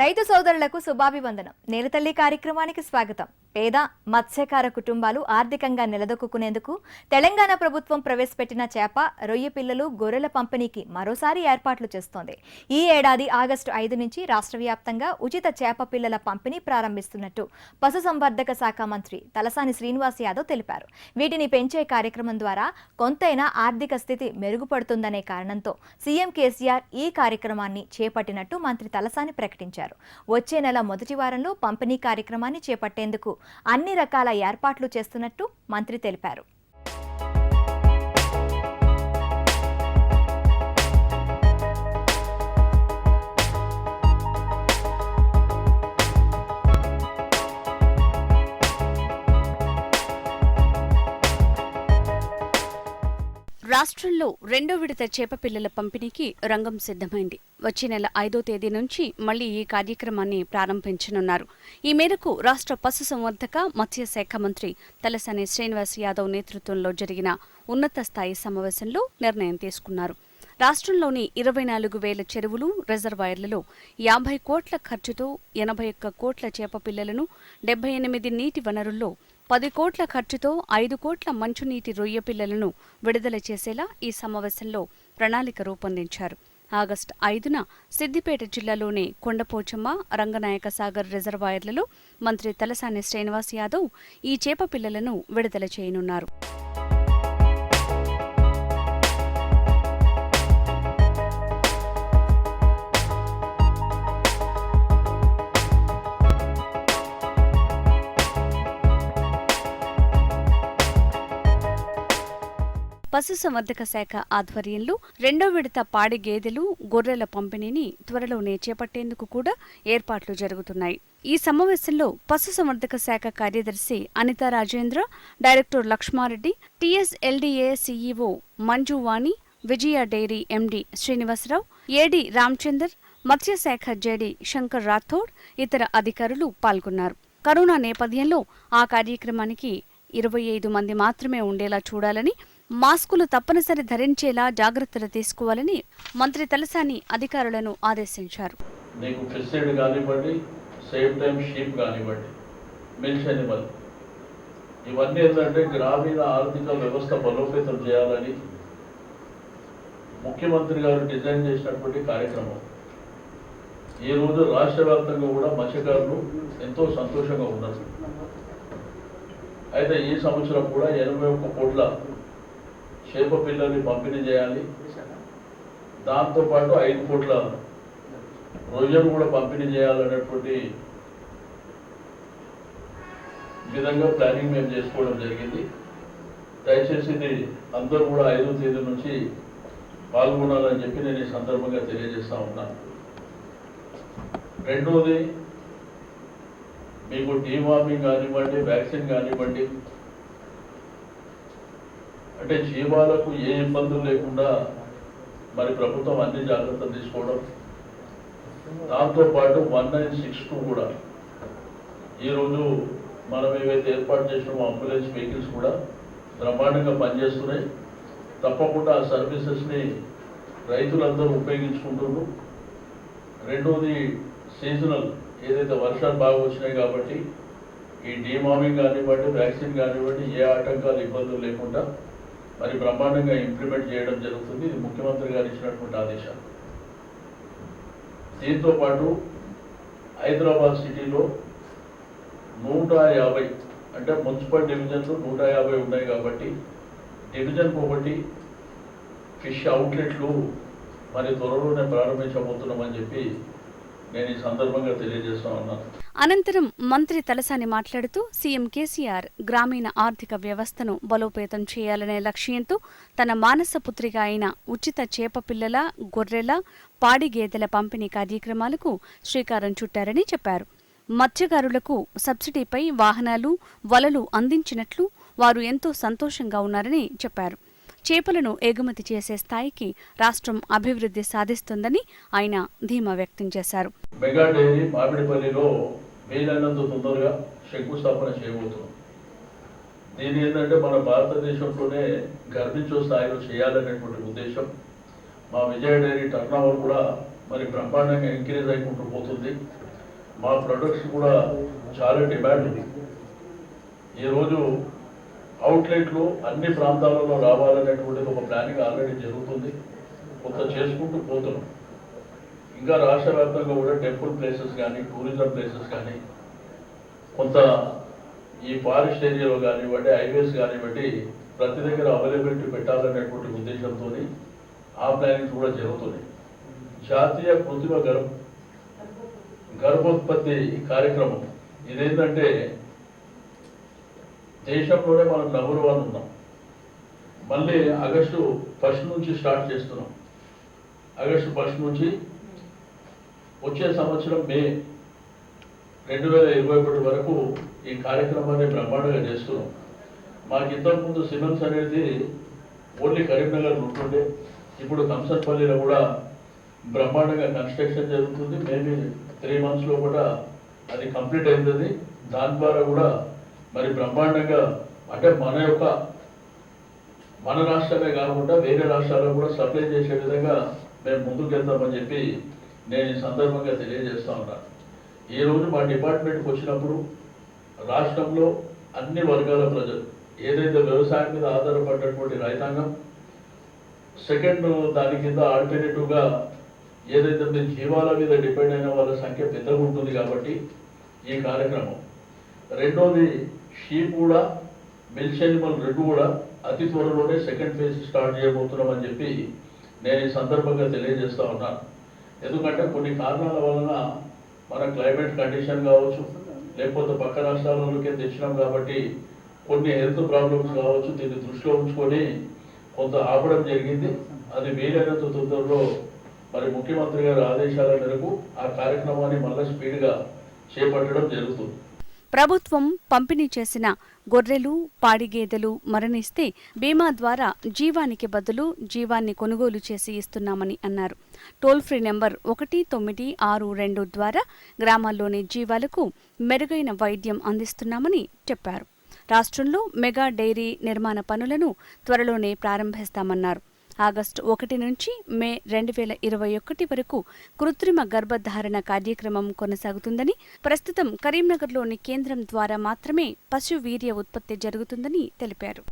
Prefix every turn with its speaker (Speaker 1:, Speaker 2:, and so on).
Speaker 1: రైతు సోదరులకు శుభాభివందనం. నేలతల్లి కార్యక్రమానికి స్వాగతం. పేద మత్స్యకార కుటుంబాలు ఆర్థికంగా నిలదొక్కునేందుకు తెలంగాణ ప్రభుత్వం ప్రవేశపెట్టిన చేప రొయ్య పిల్లలు గొర్రెల పంపిణీకి మరోసారి ఏర్పాట్లు చేస్తోంది. ఈ ఏడాది ఆగస్టు ఐదు నుంచి రాష్ట్ర వ్యాప్తంగా ఉచిత చేప పిల్లల పంపిణీ ప్రారంభిస్తున్నట్టు పశుసంవర్ధక శాఖ మంత్రి తలసాని శ్రీనివాస్ యాదవ్ తెలిపారు. వీటిని పెంచే కార్యక్రమం ద్వారా కొంతైనా ఆర్థిక స్థితి మెరుగుపడుతుందనే కారణంతో సీఎం కేసీఆర్ ఈ కార్యక్రమాన్ని చేపట్టినట్టు మంత్రి తలసాని ప్రకటించారు. వచ్చే నెల మొదటి వారంలో పంపిణీ కార్యక్రమాన్ని చేపట్టేందుకు అన్ని రకాల ఏర్పాట్లు చేస్తున్నట్టు మంత్రి తెలిపారు.
Speaker 2: రాష్ట్రంలో రెండో విడత చేపపిల్లల పంపిణీకి రంగం సిద్ధమైంది. వచ్చే నెల ఐదో తేదీ నుంచి మళ్ళీ ఈ కార్యక్రమాన్ని ప్రారంభించనున్నారు. ఈ మేరకు రాష్ట్ర పశుసంవర్ధక మత్స్యశాఖ మంత్రి తలసాని శ్రీనివాస్ యాదవ్ నేతృత్వంలో జరిగిన ఉన్నత స్థాయి సమావేశంలో నిర్ణయం తీసుకున్నారు. రాష్ట్రంలోని ఇరవై నాలుగు వేల చెరువులు రిజర్వాయర్లలో యాభై కోట్ల ఖర్చుతో ఎనభై ఒక్క కోట్ల చేప పిల్లలను డెబ్బై ఎనిమిది నీటి వనరుల్లో పది కోట్ల ఖర్చుతో ఐదు కోట్ల మంచునీటి రొయ్య పిల్లలను విడుదల చేసేలా ఈ సమావేశంలో ప్రణాళిక రూపొందించారు. ఆగస్టు ఐదున సిద్దిపేట జిల్లాలోని కొండపోచమ్మ రంగనాయక సాగర్ రిజర్వాయర్లలో మంత్రి తలసాని శ్రీనివాస్ యాదవ్ ఈ చేప పిల్లలను విడుదల చేయనున్నారు. పశుసంవర్ధక శాఖ ఆధ్వర్యంలో రెండో విడత పాడి గేదెలు గొర్రెల పంపిణీని త్వరలోనే చేపట్టేందుకు కూడా ఏర్పాట్లు జరుగుతున్నాయి. ఈ సమావేశంలో పశుసంవర్ధక శాఖ కార్యదర్శి Anitha Rajendra director Lakshmareddy TSLDA CEO Manju Vani Vijaya dairy MD Srinivasarao AD Ramachander మత్స్యశాఖ జేడి శంకర్ రాథోడ్ ఇతర అధికారులు పాల్గొన్నారు. కరోనా నేపథ్యంలో ఆ కార్యక్రమానికి ఇరవై ఐదు మంది మాత్రమే ఉండేలా చూడాలని మాస్కులు తప్పనిసరి ధరించేలా జాగ్రత్తలు తీసుకోవాలని మంత్రి తలసాని అధికారులను ఆదేశించారు.
Speaker 3: నీకు కానివ్వండి సేమ్ టైం షీప్ కానివ్వండి మిల్క్ అనిమల్ ఇవన్నీ ఏంటంటే గ్రామీణ ఆర్థిక వ్యవస్థ బలోపేతం చేయాలని ముఖ్యమంత్రి గారు డిజైన్ చేసినటువంటి కార్యక్రమం. ఈ రోజు రాష్ట్ర వ్యాప్తంగా కూడా మత్స్యకారులు ఎంతో సంతోషంగా ఉన్నారు. అయితే ఈ సంవత్సరం కూడా ఎనభై ఒక్క కోట్ల చేప పిల్లల్ని పంపిణీ చేయాలి. దాంతోపాటు ఐదు కోట్ల రొయ్యను కూడా పంపిణీ చేయాలనేటువంటి విధంగా ప్లానింగ్ మేము చేసుకోవడం జరిగింది. దయచేసి ఇది అందరూ కూడా ఐదో తేదీ నుంచి పాల్గొనాలని చెప్పి నేను ఈ సందర్భంగా తెలియజేస్తా ఉన్నాను రెండవది మీకు డీవార్మింగ్ కానివ్వండి వ్యాక్సిన్ కానివ్వండి అంటే జీవాలకు ఏ ఇబ్బందులు లేకుండా మరి ప్రభుత్వం అన్ని జాగ్రత్తలు తీసుకోవడం. దాంతోపాటు వన్ నైన్ సిక్స్ టూ కూడా. ఈరోజు మనం ఏవైతే ఏర్పాటు చేసిన అంబులెన్స్ వెహికల్స్ కూడా బ్రహ్మాండంగా పనిచేస్తున్నాయి. తప్పకుండా ఆ సర్వీసెస్ని రైతులందరూ ఉపయోగించుకుంటున్నారు. రెండోది సీజనల్ ఏదైతే వర్షాలు బాగా వచ్చినాయి కాబట్టి ఈ డీమామింగ్ కానివ్వండి వ్యాక్సిన్ కానివ్వండి ఏ ఆటంకాలు ఇబ్బందులు లేకుండా మరి బ్రహ్మాండంగా ఇంప్లిమెంట్ చేయడం జరుగుతుంది. ఇది ముఖ్యమంత్రి గారు ఇచ్చినటువంటి ఆదేశాలు. దీంతో పాటు హైదరాబాద్ సిటీలో నూట యాభై అంటే మున్సిపల్ డివిజన్లు నూట యాభై ఉన్నాయి కాబట్టి డివిజన్కి ఒకటి ఫిష్ అవుట్లెట్లు మరి త్వరలోనే ప్రారంభించబోతున్నామని చెప్పి నేను ఈ సందర్భంగా తెలియజేస్తా ఉన్నాను.
Speaker 2: అనంతరం మంత్రి తలసాని మాట్లాడుతూ సీఎం కేసీఆర్ గ్రామీణ ఆర్థిక వ్యవస్థను బలోపేతం చేయాలనే లక్ష్యంతో తన మానస పుత్రిక అయిన ఉచిత చేప పిల్లల గొర్రెల పాడి గేదెల పంపిణీ కార్యక్రమాలకు శ్రీకారం చుట్టారని చెప్పారు. మత్స్యకారులకు సబ్సిడీపై వాహనాలు వలలు అందించినట్లు వారు ఎంతో సంతోషంగా ఉన్నారని చెప్పారు. చేపలను ఎగుమతి చేసే స్థాయికి రాష్ట్రం అభివృద్ధి సాధిస్తుందని ఆయన ధీమా వ్యక్తం చేశారు.
Speaker 3: మెగా డైరీ మామిడిపల్లిలో వీలైనంత తొందరగా శంకుస్థాపన చేయబోతున్నాం. దీని ఏంటంటే మన భారతదేశంలోనే గర్భించే స్థాయిలో చేయాలనేటువంటి ఉద్దేశం. మా విజయ డైరీ టర్న్ ఓవర్ కూడా మరి బ్రహ్మాండంగా ఇంక్రీజ్ అయికుంటూ పోతుంది. మా ప్రొడక్ట్స్ కూడా చాలా డిమాండ్ ఉంది. ఈరోజు అవుట్లెట్లు అన్ని ప్రాంతాలలో రావాలనేటువంటిది ఒక ప్లానింగ్ ఆల్రెడీ జరుగుతుంది. కొంత చేసుకుంటూ పోతున్నాం. ఇంకా రాష్ట్ర వ్యాప్తంగా కూడా టెంపుల్ ప్లేసెస్ కానీ టూరిజం ప్లేసెస్ కానీ కొంత ఈ ఫారెస్ట్ ఏరియాలో కానివ్వండి హైవేస్ కానివ్వండి ప్రతి దగ్గర అవైలబిలిటీ పెట్టాలనేటువంటి ఉద్దేశంతో ఆ ప్లానింగ్స్ కూడా జరుగుతున్నాయి. జాతీయ కృత్రిమ గర్భ గర్భోత్పత్తి కార్యక్రమం ఇదేంటంటే దేశంలోనే మనం నెంబర్ వన్ ఉన్నాం. మళ్ళీ ఆగస్టు ఫస్ట్ నుంచి స్టార్ట్ చేస్తున్నాం. ఆగస్టు ఫస్ట్ నుంచి వచ్చే సంవత్సరం మే రెండు వేల ఇరవై ఒకటి వరకు ఈ కార్యక్రమాన్ని బ్రహ్మాండంగా చేస్తున్నాం. మాకు ఇంతకుముందు సిమెంట్స్ అనేది ఓన్లీ కరీంనగర్ ఉంటుండే. ఇప్పుడు కంసర్పల్లిలో కూడా బ్రహ్మాండంగా కన్స్ట్రక్షన్ జరుగుతుంది. మేబీ త్రీ మంత్స్లో కూడా అది కంప్లీట్ అవుతుంది దాని ద్వారా కూడా మరి బ్రహ్మాండంగా అంటే మన యొక్క మన రాష్ట్రమే కాకుండా వేరే రాష్ట్రాల్లో కూడా సప్లై చేసే విధంగా మేము ముందుకు వెళ్తామని చెప్పి నేను ఈ సందర్భంగా తెలియజేస్తా ఉన్నాను ఈ రోజు మా డిపార్ట్మెంట్కి వచ్చినప్పుడు రాష్ట్రంలో అన్ని వర్గాల ప్రజలు ఏదైతే వ్యవసాయం మీద ఆధారపడినటువంటి రైతాంగం సెకండ్ దాని కింద ఆల్టర్నేటివ్గా ఏదైతే మీ జీవాల మీద డిపెండ్ అయిన వాళ్ళ సంఖ్య పెద్దగా ఉంటుంది కాబట్టి ఈ కార్యక్రమం. రెండోది షీప్ కూడా మిల్క్ యానిమల్ రెండు కూడా అతి త్వరలోనే సెకండ్ ఫేజ్ స్టార్ట్ చేయబోతున్నామని చెప్పి నేను ఈ సందర్భంగా తెలియజేస్తా ఉన్నాను ఎందుకంటే కొన్ని కారణాల వలన మన క్లైమేట్ కండిషన్ కావచ్చు లేకపోతే పక్క రాష్ట్రాలలోకే తెచ్చినాం కాబట్టి కొన్ని హెల్త్ ప్రాబ్లమ్స్ కావచ్చు దీన్ని దృష్టిలో ఉంచుకొని కొంత ఆపడం జరిగింది. అది వీలైనంత తొందరలో మరి ముఖ్యమంత్రి గారి ఆదేశాల మేరకు ఆ కార్యక్రమాన్ని మళ్ళీ స్పీడ్గా చేపట్టడం జరుగుతుంది.
Speaker 2: ప్రభుత్వం పంపిణీ చేసిన గొర్రెలు పాడి గేదెలు మరణిస్తే బీమా ద్వారా జీవానికి బదులు జీవాన్ని కొనుగోలు చేసి ఇస్తున్నామని అన్నారు. టోల్ ఫ్రీ నెంబర్ ఒకటి తొమ్మిది ఆరు రెండు ద్వారా గ్రామాల్లోని జీవాలకు మెరుగైన వైద్యం అందిస్తున్నామని చెప్పారు. రాష్ట్రంలో మెగా డైరీ నిర్మాణ పనులను త్వరలోనే ప్రారంభిస్తామన్నారు. ఆగస్టు ఒకటి నుంచి మే రెండు వేల ఇరవై ఒకటి వరకు కృత్రిమ గర్భధారణ కార్యక్రమం కొనసాగుతుందని ప్రస్తుతం కరీంనగర్లోని కేంద్రం ద్వారా మాత్రమే పశు వీర్య ఉత్పత్తి జరుగుతుందని తెలిపారు.